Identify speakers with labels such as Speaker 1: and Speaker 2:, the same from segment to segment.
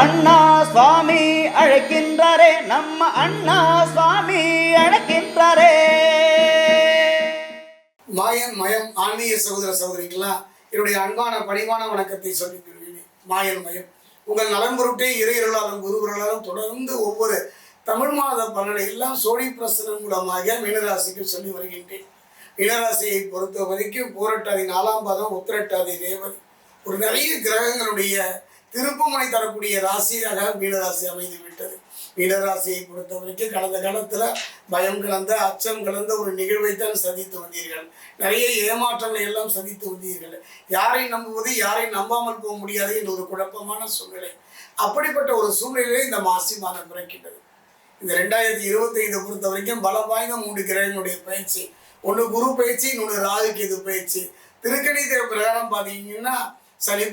Speaker 1: அண்ணா சுவாமி அழைக்கின்றாரே நம்ம அண்ணா சுவாமி அழைக்கின்றாரே.
Speaker 2: மாயன் மயம் ஆன்மீக சகோதர சகோதரிகளா என்னுடைய அன்பான பணிவான வணக்கத்தை சொல்லிக் மாயன் மயம். உங்கள் நலன் பொருட்டே இறையர்களாலும் குருவர்களாலும் தொடர்ந்து ஒவ்வொரு தமிழ் மாத பலனை எல்லாம் சோழி பிரசனம் மூலமாக மீனராசிக்கு சொல்லி வருகின்றேன். மீனராசியை பொறுத்த வரைக்கும் போரட்டாதி நாலாம் பாதம் உத்திரட்டாதி ரேவதி ஒரு நிறைய கிரகங்களுடைய திருப்புமுனை தரக்கூடிய ராசியாக மீனராசி அமைந்து விட்டது மீனராசியை பொறுத்த வரைக்கும் கடந்த காலத்தில் பயம் கலந்த அச்சம் கலந்த ஒரு நிகழ்வைத்தான் சந்தித்து வந்தீர்கள். நிறைய ஏமாற்றங்களை எல்லாம் சந்தித்து வந்தீர்கள். யாரை நம்புவது யாரை நம்பாமல் போக முடியாது என்ற ஒரு குழப்பமான சூழ்நிலை. அப்படிப்பட்ட ஒரு சூழ்நிலையை இந்த மாசி மாதம் பிறக்கின்றது. இந்த ரெண்டாயிரத்தி இருபத்தி ஐந்து பொறுத்த வரைக்கும் பலம் வாய்ந்த மூன்று கிரகங்களுடைய பயிற்சி. ஒன்று குரு பயிற்சி இன்னொன்று ராகு கேது பயிற்சி. திருக்கணி பிரகாரம் பார்த்தீங்கன்னா சனி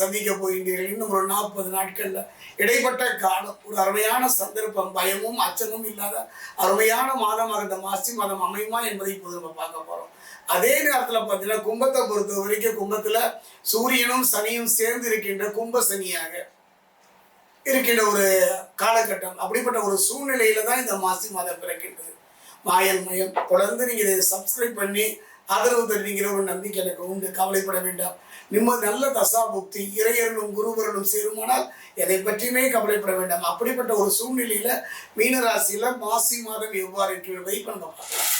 Speaker 2: சந்திக்க போகின்றீர்கள். இன்னும் ஒரு நாற்பது நாட்கள்ல இடைப்பட்ட காலம் ஒரு அருமையான சந்தர்ப்பம் பயமும் அச்சமும் இல்லாத அருமையான மாதமாக இந்த மாசி மாதம் அமையுமா என்பதை இப்போது நம்ம பார்க்க போறோம். அதே நேரத்தில் பார்த்தீங்கன்னா கும்பத்தை பொறுத்த வரைக்கும் கும்பத்தில் சூரியனும் சனியும் சேர்ந்து இருக்கின்ற கும்ப சனியாக இருக்கின்ற ஒரு காலகட்டம். அப்படிப்பட்ட ஒரு சூழ்நிலையில தான் இந்த மாசி மாதம் பிறக்கின்றது. மாயன் மயம். தொடர்ந்து நீங்க இதை சப்ஸ்கிரைப் பண்ணி ஆதரவு தருவீங்கிற ஒரு நம்பிக்கை எனக்கு உண்டு. கவலைப்பட வேண்டாம். நிம்மதி நல்ல தசா புக்தி இறையர்களும் குருவர்களும் சேருமானால் எதை பற்றியுமே கவலைப்பட வேண்டாம். அப்படிப்பட்ட ஒரு சூழ்நிலையில மீனராசியில மாசி மாதம் எவ்வாறு இருக்கிறது இப்ப நம்ம பார்க்கலாம்.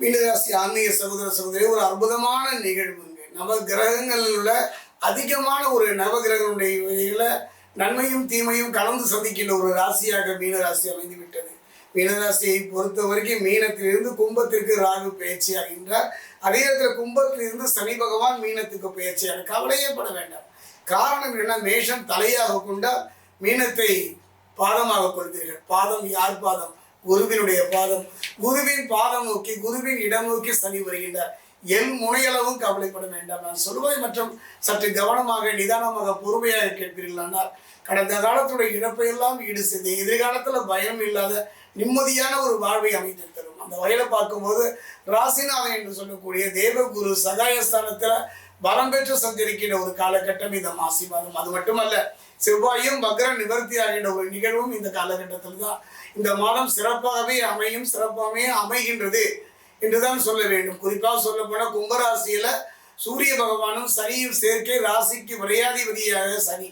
Speaker 2: மீனராசி ஆன்மீக சகோதர சகோதரி ஒரு அற்புதமான நிகழ்வுங்க நவ கிரகங்களில் உள்ள அதிகமான ஒரு நவகிரகங்களுடைய வகையில நன்மையும் தீமையும் கலந்து சந்திக்கின்ற ஒரு ராசியாக மீனராசி அமைந்து விட்டது. மீனராசியை பொறுத்த வரைக்கும் மீனத்திலிருந்து கும்பத்திற்கு ராகு பயிற்சி ஆகின்றார். அதே நேரத்தில் கும்பத்திலிருந்து சனி பகவான் மீனத்துக்கு பயிற்சியாக கவலையே பட வேண்டாம். காரணம் என்ன மேஷம் தலையாக கொண்டால் மீனத்தை பாதமாக கொள்வீர்கள். பாதம் யார் பாதம்? குருவினுடைய பாதம். குருவின் பாதம் நோக்கி குருவின் இடம் நோக்கி சனி வருகின்றார். என் முனையளவும் கவலைப்பட வேண்டாம் நான் சொல்வதை மற்றும் சற்று கவனமாக நிதானமாக பொறுமையாக கேட்பீர்களானால் கடந்த காலத்துடைய இழப்பையெல்லாம் ஈடு செய்து எதிர்காலத்தில் பயம் இல்லாத நிம்மதியான ஒரு வாழ்வை அமைத்து தரும் அந்த வகையில் பார்க்கும்போது ராசிநாதன் என்று சொல்லக்கூடிய தேவகுரு சகாயஸ்தானத்தில் பலம் பெற்று சஞ்சரிக்கின்ற ஒரு காலகட்டம் இந்த மாசி மாதம். அது மட்டுமல்ல செவ்வாயும் வக்ர நிவர்த்தி ஆகின்ற ஒரு நிகழ்வும் இந்த காலகட்டத்தில் தான் இந்த மாதம் சிறப்பாகவே அமையும் சிறப்பாகவே அமைகின்றது என்றுதான் சொல்ல வேண்டும். குறிப்பாக சொல்ல போனால் கும்பராசியில் சூரிய பகவானும் சனியும் சேர்க்கை ராசிக்கு விரையாதிபதியாக சனி.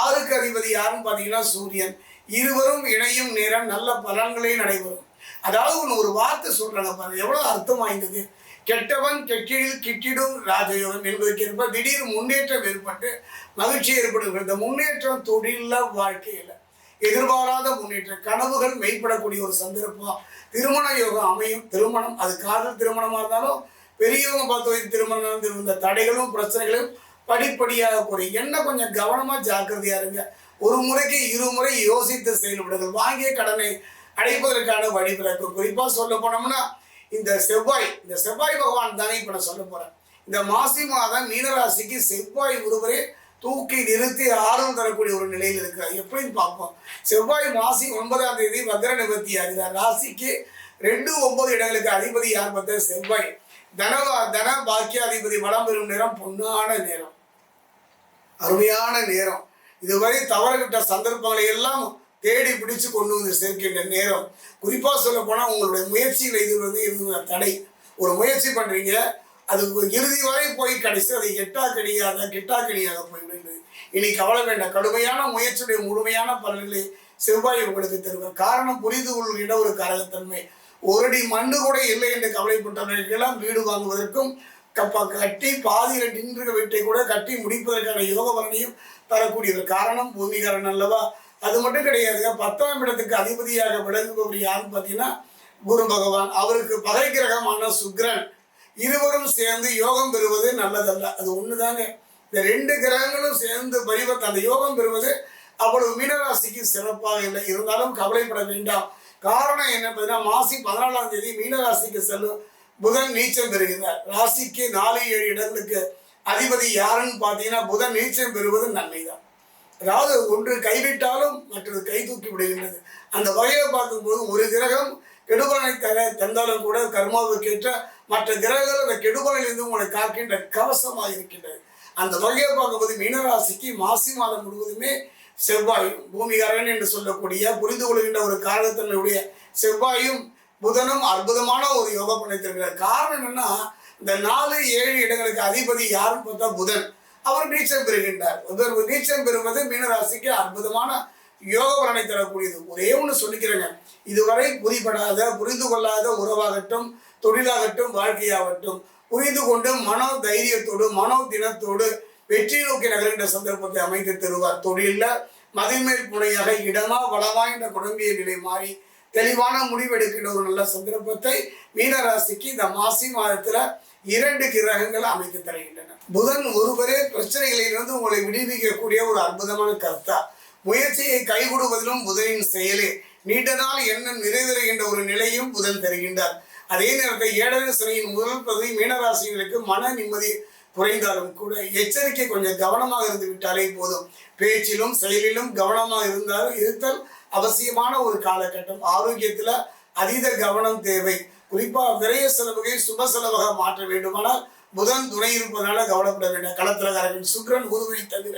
Speaker 2: ஆறுக்கு அதிபதி யாருன்னு பார்த்தீங்கன்னா சூரியன். இருவரும் இணையும் நேரம் நல்ல பலன்களே நடைபெறும். அதாவது ஒன்று ஒரு வார்த்தை சொல்கிறாங்க பாருங்க. எவ்வளோ அர்த்தம் வாய்ந்தது? கெட்டவன் கெட்டிடில் கிட்டிடும் ராஜயோகம் என்பதற்கு ஏற்ப திடீர் முன்னேற்றம் ஏற்பட்டு மகிழ்ச்சி ஏற்படுகிறது. இந்த முன்னேற்றம் தொழில வாழ்க்கையில் எதிர்பாராத முன்னேற்றம். கனவுகள் மெய்ப்படக்கூடிய ஒரு சந்தர்ப்பம். திருமண யோகம் அமையும். திருமணம் அது காதல் திருமணமாக இருந்தாலும் பெரியவங்க பார்த்து திருமணம் இருந்த தடைகளும் பிரச்சனைகளும் படிப்படியாக குறையும். என்ன கொஞ்சம் கவனமாக ஜாக்கிரதையா இருங்க. ஒரு முறைக்கு இருமுறை யோசித்து செயல்படுதல் வாங்கிய கடனை அடைப்பதற்கான வழி குறிப்பாக குறிப்பா சொல்ல போனோம்னா இந்த செவ்வாய் இந்த செவ்வாய் பகவான் தானே இப்போ நான் சொல்ல போகிறேன் இந்த மாசி மாதம் மீனராசிக்கு செவ்வாய் ஒருவரே தூக்கி நிறுத்தி ஆர்வம் தரக்கூடிய ஒரு நிலையில் இருக்கிறார். எப்படின்னு பார்ப்போம். செவ்வாய் மாசி ஒன்பதாம் தேதி வக்ர நிவர்த்தி ஆகிறார். ராசிக்கு ரெண்டு ஒன்பது இடங்களுக்கு அதிபதி யார் பார்த்தா செவ்வாய். தனவா தன பாக்கியாதிபதி வளம் பெறும் நேரம் பொன்னான நேரம். அருமையான நேரம். இதுவரை தவறவிட்ட சந்தர்ப்பங்களை எல்லாம் தேடி பிடிச்சு கொண்டு வந்து சேர்க்கின்ற நேரம். குறிப்பாக சொல்ல போனால் உங்களுடைய முயற்சியில் இது வந்து இருந்த தடை. ஒரு முயற்சி பண்ணுறீங்க அது இறுதி வரை போய் கடைசி அதை எட்டா கனியாக கிட்டா கனியாக போய்விடுகிறது இனி கவலை வேண்டாம். கடுமையான முயற்சியுடைய முழுமையான பலன்களை செவ்வாய் உங்களுக்கு தருவார். காரணம் புரிந்து கொள்கின்ற ஒரு கரகத்தன்மை. ஒரு அடி மண்ணு கூட இல்லை என்று கவலைப்பட்டவர்களுக்கெல்லாம் வீடு வாங்குவதற்கும் கட்டி பாதியில் நின்ற வீட்டை கூட கட்டி முடிப்பதற்கான யோக பலனையும் தரக்கூடியது. காரணம் பூமிகாரன் அல்லவா? அது மட்டும் கிடையாதுங்க. பத்தாம் இடத்துக்கு அதிபதியாக விளங்குபவர் யாருன்னு பார்த்தீங்கன்னா குரு பகவான். அவருக்கு பகை கிரகமான சுக்கிரன். இருவரும் சேர்ந்து யோகம் பெறுவது நல்லதல்ல. அது ஒண்ணுதாங்க. இந்த ரெண்டு கிரகங்களும் சேர்ந்து பரிவர்த்தனை அந்த யோகம் பெறுவது அவ்வளவு மீனராசிக்கு சிறப்பாக இல்லை. இருந்தாலும் கவலைப்பட வேண்டாம். காரணம் என்ன பார்த்தீங்கன்னா மாசி பதினாலாம் தேதி மீனராசிக்கு செல்லும் புதன் நீச்சம் பெறுகிறார். ராசிக்கு நாலு ஏழு இடங்களுக்கு அதிபதி யாருன்னு பார்த்தீங்கன்னா புதன் நீச்சம் பெறுவது நன்மைதான். அதாவது ஒன்று கைவிட்டாலும் மற்றது கை தூக்கி விடுகின்றது. அந்த வகையை பார்க்கும்போது ஒரு கிரகம் கெடுபலனை தர தந்தாலும் கூட கர்மாவுக்கேற்ற மற்ற கிரகங்கள் அந்த கெடுபலனிலிருந்து உங்களை காக்கின்ற கவசமாக இருக்கின்றது. அந்த வகையை பார்க்கும்போது மீனராசிக்கு மாசி மாதம் முழுவதுமே செவ்வாயும் பூமிகாரன் என்று சொல்லக்கூடிய புரிந்து கொள்கின்ற ஒரு காரகத்தன்மையுடைய செவ்வாயும் புதனும் அற்புதமான ஒரு யோகம் பண்ணித்திருக்கிறார் காரணம் என்னன்னா இந்த நாலு ஏழு இடங்களுக்கு அதிபதி யாருன்னு பார்த்தா புதன். அவர் நீச்சம் பெறுகின்றார். புதன் நீச்சம் பெறுவது மீனராசிக்கு அற்புதமான யோக பலனை தரக்கூடியது. ஒரே ஒன்று சொல்லிக்கிறேங்க. இதுவரை புரிபடாத புரிந்து கொள்ளாத உறவாகட்டும் தொழிலாகட்டும் வாழ்க்கையாகட்டும் புரிந்து கொண்டு மனோ தைரியத்தோடு மனோ தினத்தோடு வெற்றி நோக்கி நகர்கின்ற சந்தர்ப்பத்தை அமைத்து தருவார். தொழிலில் மதிமேல் புனையாக இடமா வளமா என்ற குழம்பிய நிலை மாறி தெளிவான முடிவெடுக்கின்ற ஒரு நல்ல சந்தர்ப்பத்தை மீனராசிக்கு இந்த மாசி மாதத்துல இரண்டு கிரகங்கள் அமைத்து தருகின்றன. புதன் ஒருவரே பிரச்சனைகளிலிருந்து உங்களை விடுவிக்கக்கூடிய ஒரு அற்புதமான கருத்தா. முயற்சியை கைகூடுவதிலும் புதனின் செயலே. நீண்ட நாள் எண்ணம் நிறைவேறுகின்ற ஒரு நிலையும் புதன் தருகின்றார். அதே நேரத்தில் ஏழரை சனியின் முதல் பகுதி மீனராசிகளுக்கு மன நிம்மதி குறைந்தாலும் கூட எச்சரிக்கை கொஞ்சம் கவனமாக இருந்து விட்டாலே போதும். பேச்சிலும் செயலிலும் கவனமாக இருந்தாலும் இருத்தல் அவசியமான ஒரு காலகட்டம். ஆரோக்கியத்துல அதீத கவனம் தேவை. குறிப்பா விரைய செலவுகளை சுப செலவாக மாற்ற வேண்டுமானால் புதன் துணை இருப்பதனால கவலைப்பட வேண்டாம். களத்திரகாரர்கள் சுக்ரன் குருவை தவிர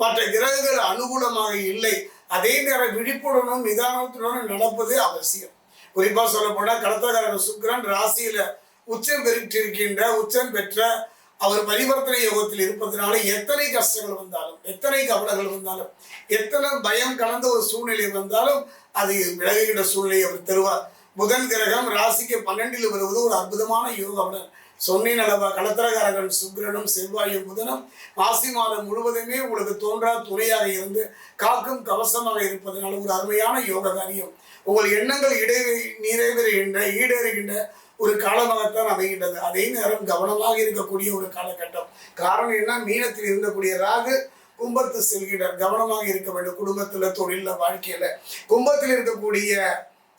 Speaker 2: மற்ற கிரகங்கள் அனுகூலமாக இல்லை. அதே நேரம் விழிப்புடனும் நிதானத்துடனும் நடப்பது அவசியம். குறிப்பா சொல்ல போனா கடத்தக்காரன் சுக்ரன் ராசியில உச்சம் பெற்றிருக்கின்ற உச்சம் பெற்ற அவர் பரிவர்த்தனை யோகத்தில் இருப்பதனால எத்தனை கஷ்டங்கள் வந்தாலும் எத்தனை கவலைகள் வந்தாலும் எத்தனை பயம் கலந்த ஒரு சூழ்நிலை வந்தாலும் அது விலகுகின்ற சூழ்நிலையை அவர் தருவார். புதன் கிரகம் ராசிக்கு பன்னெண்டில் வருவது ஒரு அற்புதமான யோகம் சொன்னேன் அளவா கலத்திரகாரகன் சுக்கிரனும் செவ்வாயும் புதனும் மாசி மாதம் முழுவதுமே உங்களுக்கு தோன்றா துணையாக இருந்து காக்கும் கவசமாக இருப்பதனால ஒரு அருமையான யோக காரியம். உங்கள் எண்ணங்கள் இடை நிறைவேறுகின்ற ஈடேறுகின்ற ஒரு காலமாகத்தான் அமைகின்றது. அதே நேரம் கவனமாக இருக்கக்கூடிய ஒரு காலகட்டம். காரணம் என்ன? மீனத்தில் இருந்தக்கூடிய ராகு கும்பத்து செல்கிறார் கவனமாக இருக்க வேண்டும். குடும்பத்துல தொழில வாழ்க்கையில கும்பத்தில் இருக்கக்கூடிய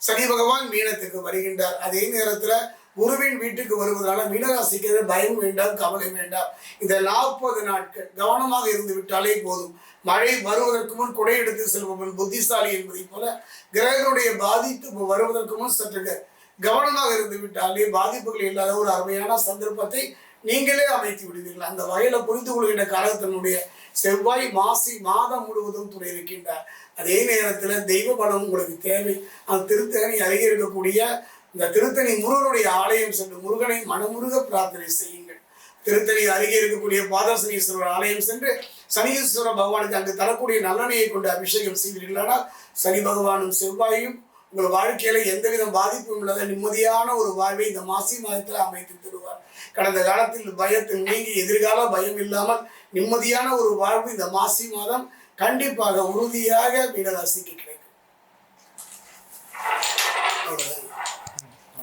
Speaker 2: சனி பகவான் மீனத்துக்கு வருகின்றார். அதே நேரத்துல குருவின் வீட்டுக்கு வருவதனால மீனராசிக்கு பயம் வேண்டாம் கவலை வேண்டாம். இந்த நாற்பது நாட்கள் கவனமாக இருந்து விட்டாலே போதும். மழை வருவதற்கு முன் குடை எடுத்து செல்பவன் புத்திசாலி என்பதை போல கிரகனுடைய பாதிப்பு வருவதற்கு முன் சற்று கவனமாக இருந்து விட்டாலே பாதிப்புகள் இல்லாத ஒரு அருமையான சந்தர்ப்பத்தை நீங்களே அமைத்து விடுவீர்கள். அந்த வகையில புரிந்து கொள்கின்ற காலத்தினுடைய செவ்வாய் மாசி மாதம் முழுவதும் துணை இருக்கின்றார். அதே நேரத்தில் தெய்வ பலம் உங்களுக்கு தேவை. அந்த திருத்தணி அருகே இருக்கக்கூடிய இந்த திருத்தணி முருகனுடைய ஆலயம் சென்று முருகனை மனமுருக பிரார்த்தனை செய்யுங்கள். திருத்தணி அருகே இருக்கக்கூடிய பாதசனீஸ்வரர் ஆலயம் சென்று சனீஸ்வர பகவானுக்கு அங்கு தரக்கூடிய நல்லனையை கொண்டு அபிஷேகம் செய்வீர்களானால் சனி பகவானும் செவ்வாயும் உங்கள் வாழ்க்கையில எந்தவித பாதிப்பும் இல்லாத நிம்மதியான ஒரு வாழ்வை இந்த மாசி மாதத்தில் அமைத்து தருவார். கடந்த காலத்தில் பயத்தில் நீங்கி எதிர்கால பயம் இல்லாமல் நிம்மதியான ஒரு வாழ்வு இந்த மாசி மாதம் கண்டிப்பாக உறுதியாக மீனராசிக்கு